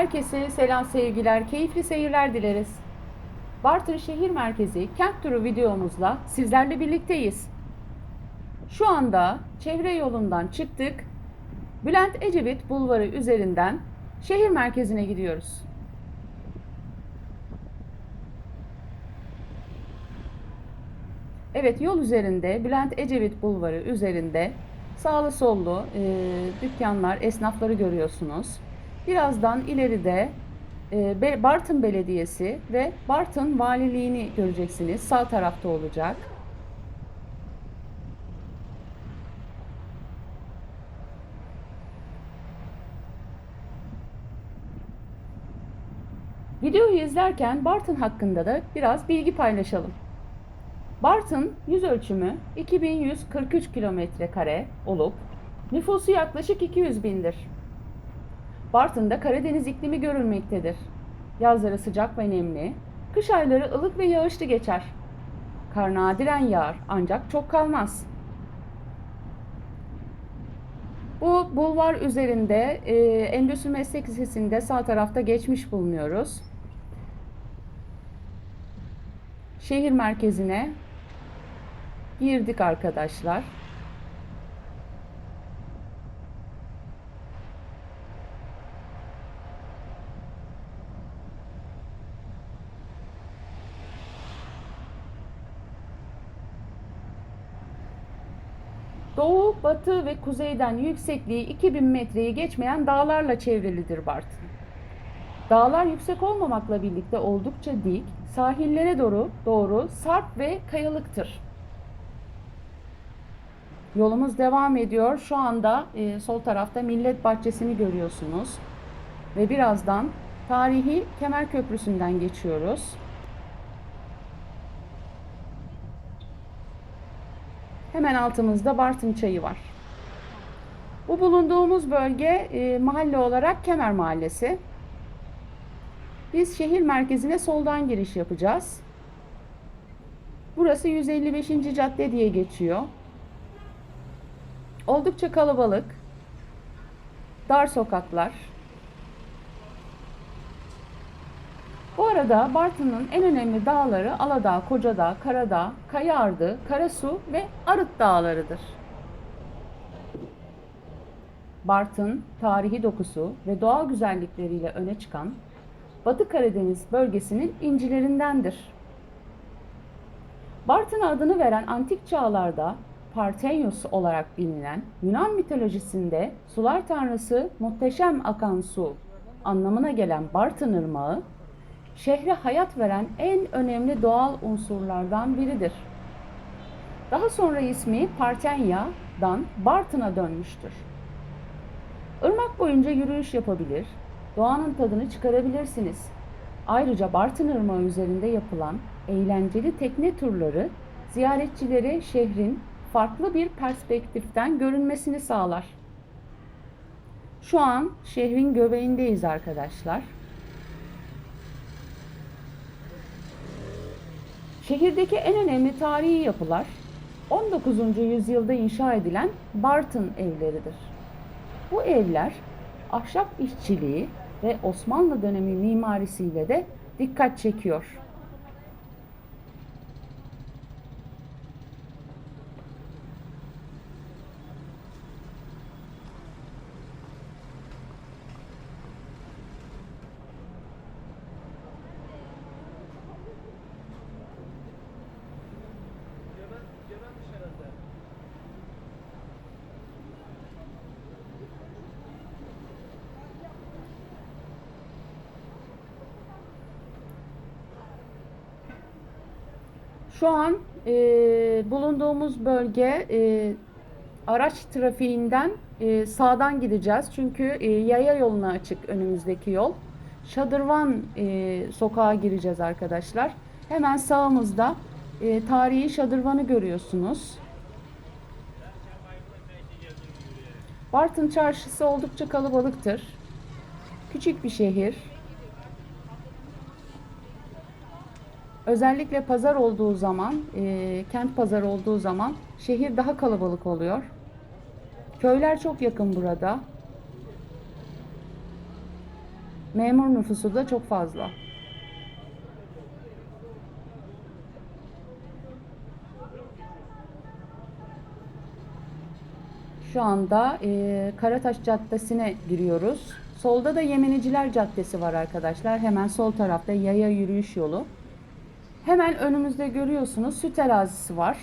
Herkese selam sevgiler, keyifli seyirler dileriz. Bartın şehir merkezi kent turu videomuzla sizlerle birlikteyiz. Şu anda çevre yolundan çıktık. Bülent Ecevit Bulvarı üzerinden şehir merkezine gidiyoruz. Evet yol üzerinde Bülent Ecevit Bulvarı üzerinde sağlı sollu e, dükkanlar, esnafları görüyorsunuz. Birazdan ileride e, Bartın Belediyesi ve Bartın Valiliğini göreceksiniz. Sağ tarafta olacak. Videoyu izlerken Bartın hakkında da biraz bilgi paylaşalım. Bartın yüz ölçümü 2143 kilometre kare olup nüfusu yaklaşık 200 bindir. Bartın'da Karadeniz iklimi görülmektedir. Yazları sıcak ve nemli, kış ayları ılık ve yağışlı geçer. Kar nadiren yağar ancak çok kalmaz. Bu bulvar üzerinde e, Endüstri Meslek Lisesi'nde sağ tarafta geçmiş bulunuyoruz. Şehir merkezine girdik arkadaşlar. Doğu, batı ve kuzeyden yüksekliği 2000 metreyi geçmeyen dağlarla çevrilidir Bartın. Dağlar yüksek olmamakla birlikte oldukça dik, sahillere doğru doğru sarp ve kayalıktır. Yolumuz devam ediyor. Şu anda e, sol tarafta Millet Bahçesi'ni görüyorsunuz. Ve birazdan tarihi Kemer Köprüsü'nden geçiyoruz. Hemen altımızda Bartın Çayı var. Bu bulunduğumuz bölge e, mahalle olarak Kemer Mahallesi. Biz şehir merkezine soldan giriş yapacağız. Burası 155. cadde diye geçiyor. Oldukça kalabalık. Dar sokaklar. Bu arada Bartın'ın en önemli dağları Aladağ, Kocadağ, Karadağ, Kayardı, Karasu ve Arıt dağlarıdır. Bartın, tarihi dokusu ve doğal güzellikleriyle öne çıkan Batı Karadeniz bölgesinin incilerindendir. Bartın adını veren antik çağlarda Parthenius olarak bilinen Yunan mitolojisinde sular tanrısı muhteşem akan su anlamına gelen Bartın Irmağı, şehre hayat veren en önemli doğal unsurlardan biridir. Daha sonra ismi Parthenia'dan Bartın'a dönmüştür. Irmak boyunca yürüyüş yapabilir, doğanın tadını çıkarabilirsiniz. Ayrıca Bartın Irmağı üzerinde yapılan eğlenceli tekne turları ziyaretçilere şehrin farklı bir perspektiften görünmesini sağlar. Şu an şehrin göbeğindeyiz arkadaşlar. Şehirdeki en önemli tarihi yapılar 19. yüzyılda inşa edilen Bartın evleridir. Bu evler ahşap işçiliği ve Osmanlı dönemi mimarisiyle de dikkat çekiyor. Şu an e, bulunduğumuz bölge e, araç trafiğinden e, sağdan gideceğiz. Çünkü e, yaya yoluna açık önümüzdeki yol. Şadırvan e, sokağa gireceğiz arkadaşlar. Hemen sağımızda e, tarihi Şadırvan'ı görüyorsunuz. Bartın çarşısı oldukça kalabalıktır. Küçük bir şehir. Özellikle pazar olduğu zaman, e, kent pazarı olduğu zaman şehir daha kalabalık oluyor. Köyler çok yakın burada. Memur nüfusu da çok fazla. Şu anda e, Karataş Caddesi'ne giriyoruz. Solda da Yemeniciler Caddesi var arkadaşlar. Hemen sol tarafta yaya yürüyüş yolu. Hemen önümüzde görüyorsunuz süt terazisi var.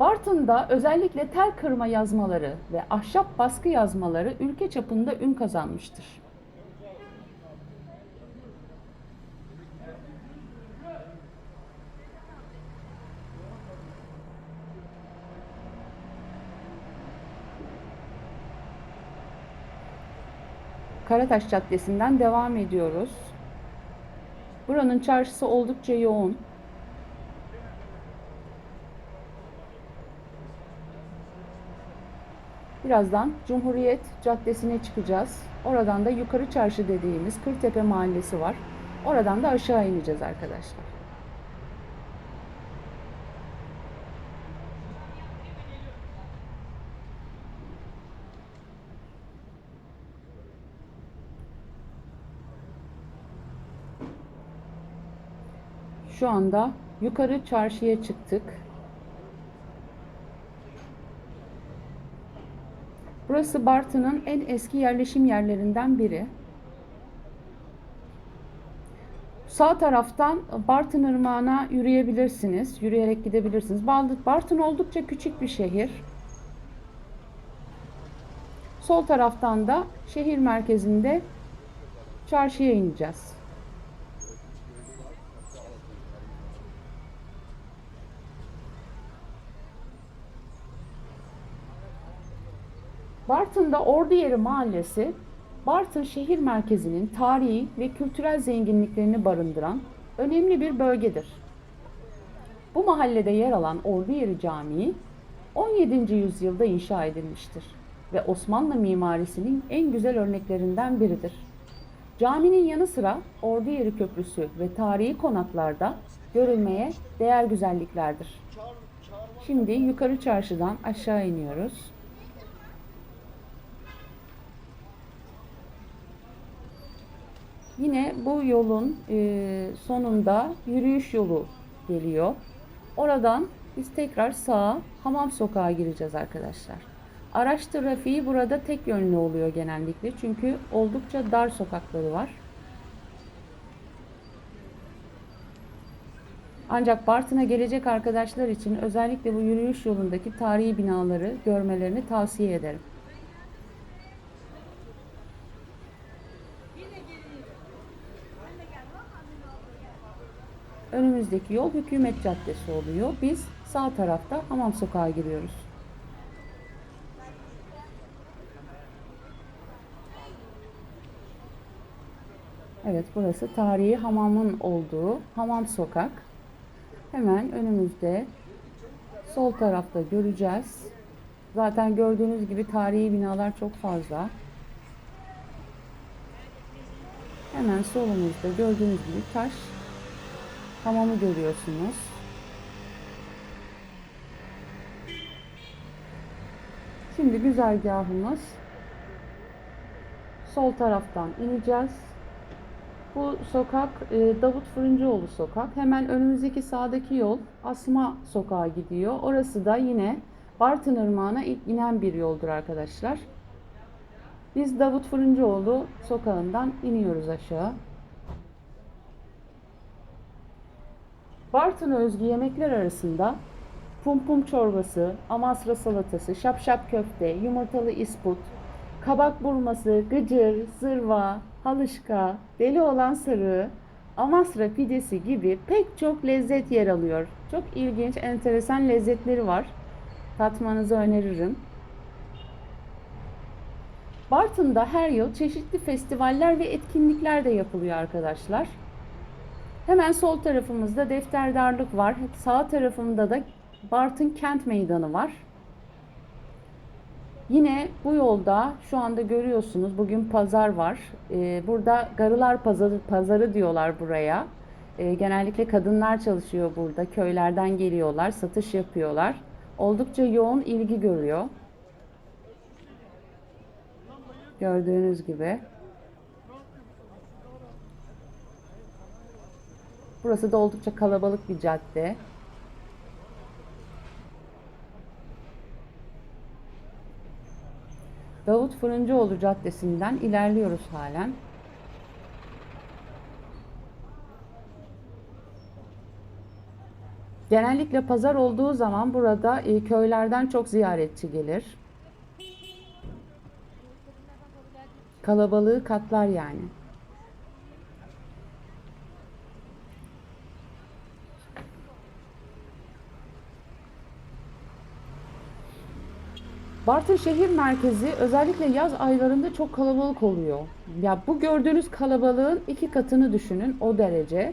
Bartın'da özellikle tel kırma yazmaları ve ahşap baskı yazmaları ülke çapında ün kazanmıştır. Karataş Caddesi'nden devam ediyoruz. Buranın çarşısı oldukça yoğun. Birazdan Cumhuriyet Caddesi'ne çıkacağız. Oradan da Yukarı Çarşı dediğimiz Kırtepe Mahallesi var. Oradan da aşağı ineceğiz arkadaşlar. Şu anda Yukarı Çarşı'ya çıktık. Burası Bartın'ın en eski yerleşim yerlerinden biri. Sağ taraftan Bartın Irmağı'na yürüyebilirsiniz. Yürüyerek gidebilirsiniz. Bartın oldukça küçük bir şehir. Sol taraftan da şehir merkezinde çarşıya ineceğiz. Bartın'da Orduyeri Mahallesi, Bartın şehir merkezinin tarihi ve kültürel zenginliklerini barındıran önemli bir bölgedir. Bu mahallede yer alan Orduyeri Camii 17. yüzyılda inşa edilmiştir ve Osmanlı mimarisinin en güzel örneklerinden biridir. Caminin yanı sıra Orduyeri Köprüsü ve tarihi konaklarda görülmeye değer güzelliklerdir. Şimdi yukarı çarşıdan aşağı iniyoruz. Yine bu yolun e, sonunda yürüyüş yolu geliyor. Oradan biz tekrar sağa Hamam Sokağa gireceğiz arkadaşlar. Araç trafiği burada tek yönlü oluyor genellikle. Çünkü oldukça dar sokakları var. Ancak Bartın'a gelecek arkadaşlar için özellikle bu yürüyüş yolundaki tarihi binaları görmelerini tavsiye ederim. Önümüzdeki yol Hükümet Caddesi oluyor. Biz sağ tarafta Hamam Sokağa giriyoruz. Evet burası tarihi hamamın olduğu Hamam Sokak. Hemen önümüzde sol tarafta göreceğiz. Zaten gördüğünüz gibi tarihi binalar çok fazla. Hemen solumuzda gördüğünüz gibi taş hamamı görüyorsunuz. Şimdi güzergahımız sol taraftan ineceğiz. Bu sokak e, Davut Fırıncıoğlu sokak. Hemen önümüzdeki sağdaki yol Asma sokağa gidiyor. Orası da yine Bartın Irmağı'na inen bir yoldur arkadaşlar. Biz Davut Fırıncıoğlu sokağından iniyoruz aşağı. Bartın'a özgü yemekler arasında pum pum çorbası, amasra salatası, şapşap köfte, yumurtalı isput, kabak burması, gıcır, zırva, halışka, deli olan sarığı, amasra pidesi gibi pek çok lezzet yer alıyor. Çok ilginç, enteresan lezzetleri var. Tatmanızı öneririm. Bartın'da her yıl çeşitli festivaller ve etkinlikler de yapılıyor arkadaşlar. Hemen sol tarafımızda defterdarlık var. Sağ tarafımda da Bartın Kent Meydanı var. Yine bu yolda şu anda görüyorsunuz bugün pazar var. Ee, burada Garılar Pazarı, pazarı diyorlar buraya. Ee, genellikle kadınlar çalışıyor burada. Köylerden geliyorlar, satış yapıyorlar. Oldukça yoğun ilgi görüyor. Gördüğünüz gibi. Burası da oldukça kalabalık bir cadde. Davut Fırıncıoğlu Caddesi'nden ilerliyoruz halen. Genellikle pazar olduğu zaman burada e, köylerden çok ziyaretçi gelir. Kalabalığı katlar yani. Bartın şehir merkezi özellikle yaz aylarında çok kalabalık oluyor. Ya bu gördüğünüz kalabalığın iki katını düşünün o derece.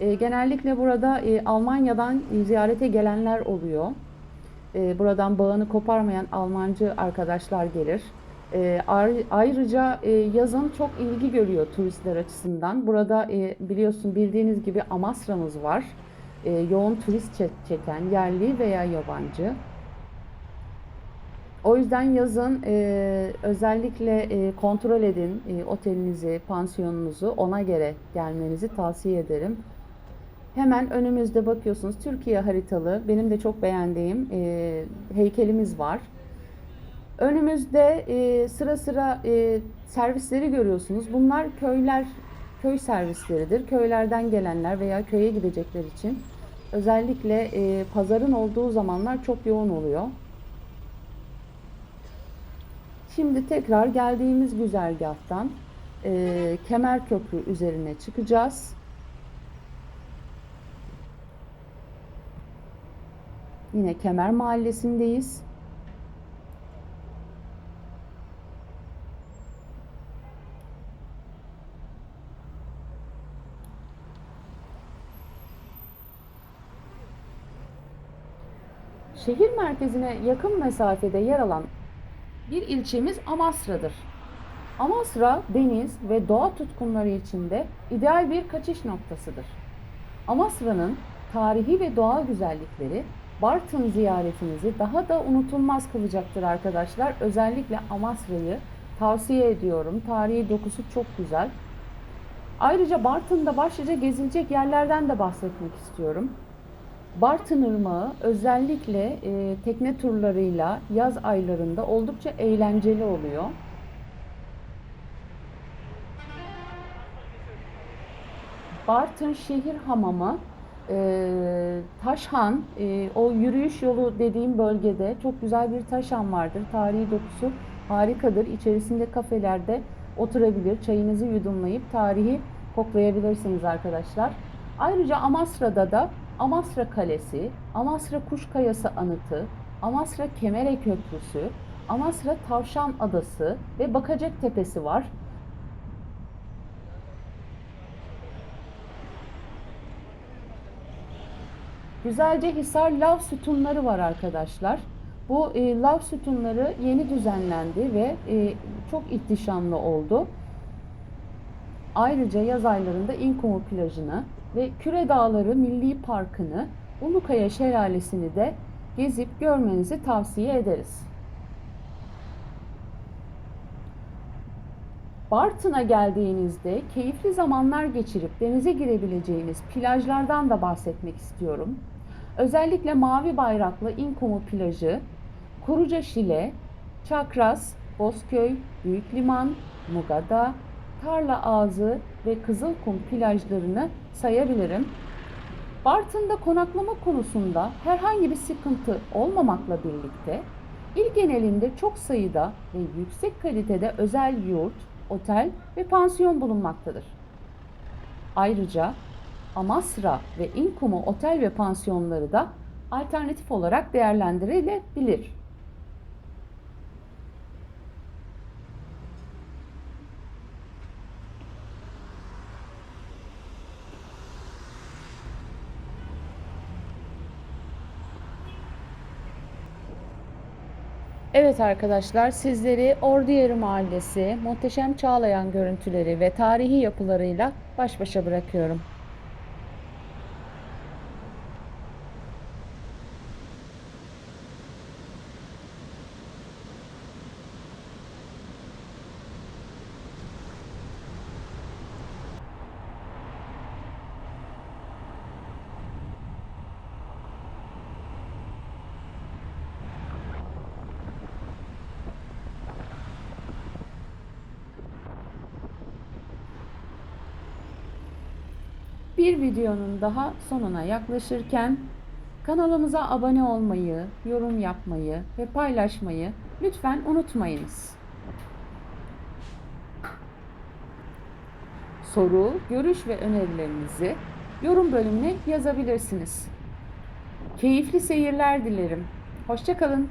E, genellikle burada e, Almanya'dan ziyarete gelenler oluyor. E, buradan bağını koparmayan Almancı arkadaşlar gelir. E, ayrıca e, yazın çok ilgi görüyor turistler açısından. Burada e, biliyorsun bildiğiniz gibi Amasra'mız var. E, yoğun turist çeken yerli veya yabancı. O yüzden yazın e, özellikle e, kontrol edin e, otelinizi, pansiyonunuzu ona göre gelmenizi tavsiye ederim. Hemen önümüzde bakıyorsunuz Türkiye haritalı benim de çok beğendiğim e, heykelimiz var. Önümüzde e, sıra sıra e, servisleri görüyorsunuz. Bunlar köyler köy servisleridir. Köylerden gelenler veya köye gidecekler için özellikle e, pazarın olduğu zamanlar çok yoğun oluyor. Şimdi tekrar geldiğimiz güzergahtan e, Kemer Köprü üzerine çıkacağız. Yine Kemer Mahallesi'ndeyiz. Şehir merkezine yakın mesafede yer alan bir ilçemiz Amasra'dır. Amasra, deniz ve doğa tutkunları içinde ideal bir kaçış noktasıdır. Amasra'nın tarihi ve doğa güzellikleri Bartın ziyaretinizi daha da unutulmaz kılacaktır arkadaşlar. Özellikle Amasra'yı tavsiye ediyorum. Tarihi dokusu çok güzel. Ayrıca Bartın'da başlıca gezilecek yerlerden de bahsetmek istiyorum. Bartın Irmağı özellikle e, tekne turlarıyla yaz aylarında oldukça eğlenceli oluyor. Bartın Şehir Hamamı e, Taşhan, e, o yürüyüş yolu dediğim bölgede çok güzel bir taşhan vardır. Tarihi dokusu harikadır. İçerisinde kafelerde oturabilir, çayınızı yudumlayıp tarihi koklayabilirsiniz arkadaşlar. Ayrıca Amasra'da da Amasra Kalesi, Amasra Kuşkayası Anıtı, Amasra Kemere Köprüsü, Amasra Tavşan Adası ve Bakacak Tepesi var. Güzelce Hisar lav sütunları var arkadaşlar. Bu e, lav sütunları yeni düzenlendi ve e, çok ihtişamlı oldu. Ayrıca yaz aylarında İnkumu plajını ve Küre Dağları Milli Parkı'nı, Ulukaya Şelalesi'ni de gezip görmenizi tavsiye ederiz. Bartın'a geldiğinizde keyifli zamanlar geçirip denize girebileceğiniz plajlardan da bahsetmek istiyorum. Özellikle Mavi Bayraklı İnkumu plajı, Kuruca Şile, Çakras, Bozköy, Büyük Liman, Mugada, Tarla Ağzı ve Kızılkum plajlarını sayabilirim. Bartın'da konaklama konusunda herhangi bir sıkıntı olmamakla birlikte il genelinde çok sayıda ve yüksek kalitede özel yurt, otel ve pansiyon bulunmaktadır. Ayrıca Amasra ve İnkumu otel ve pansiyonları da alternatif olarak değerlendirilebilir. Evet arkadaşlar sizleri Orduyeri Mahallesi muhteşem Çağlayan görüntüleri ve tarihi yapılarıyla baş başa bırakıyorum. Bir videonun daha sonuna yaklaşırken kanalımıza abone olmayı, yorum yapmayı ve paylaşmayı lütfen unutmayınız. Soru, görüş ve önerilerinizi yorum bölümüne yazabilirsiniz. Keyifli seyirler dilerim. Hoşçakalın.